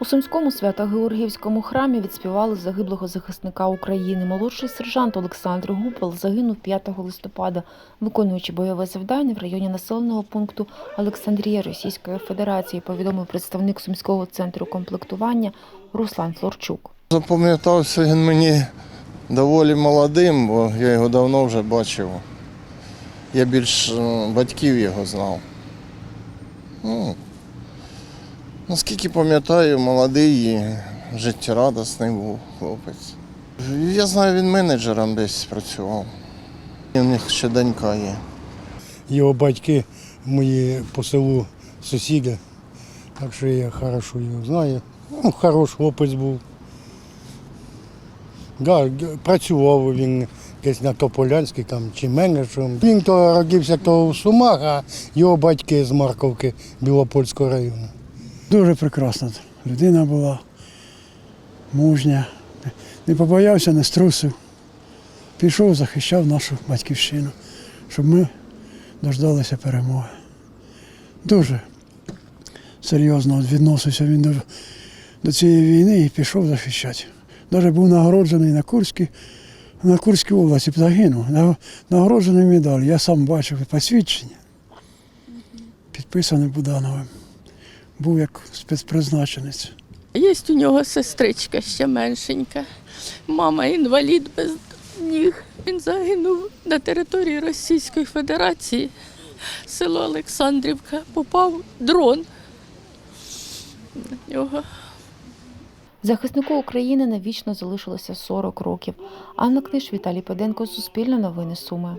У Сумському свято-Георгіївському храмі відспівали загиблого захисника України. Молодший сержант Олександр Гупал загинув 5 листопада, виконуючи бойове завдання в районі населеного пункту Олександрія Російської Федерації, повідомив представник Сумського центру комплектування Руслан Флорчук. Запам'ятався він мені доволі молодим, бо я його давно вже бачив. Я більш батьків його знав. Ну, наскільки пам'ятаю, молодий і життєрадісний був хлопець. Я знаю, він менеджером десь працював. У них ще донька є. Його батьки мої по селу сусіди, так що я хорошо його знаю. Ну, хороший хлопець був. Да, працював він десь на Тополянській там, чи менеджером. Він то родився то в Сумах, а його батьки з Марковки Білопольського району. Дуже прекрасна людина була, мужня, не побоявся, не струсив. Пішов, захищав нашу батьківщину, щоб ми дождалися перемоги. Дуже серйозно відносився він до, до цієї війни і пішов захищати. Навіть був нагороджений на Курській, на Курській області, загинув. Нагороджений медаль. Я сам бачив посвідчення, підписане Будановим був як спецпризначенець. Є у нього сестричка ще меншенька. Мама інвалід без ніг. Він загинув на території Російської Федерації. Село Олександрівка. Попав дрон. На нього. Захиснику України навічно залишилося 40 років. Анна Книж, Віталій Педенко, Суспільне новини Суми.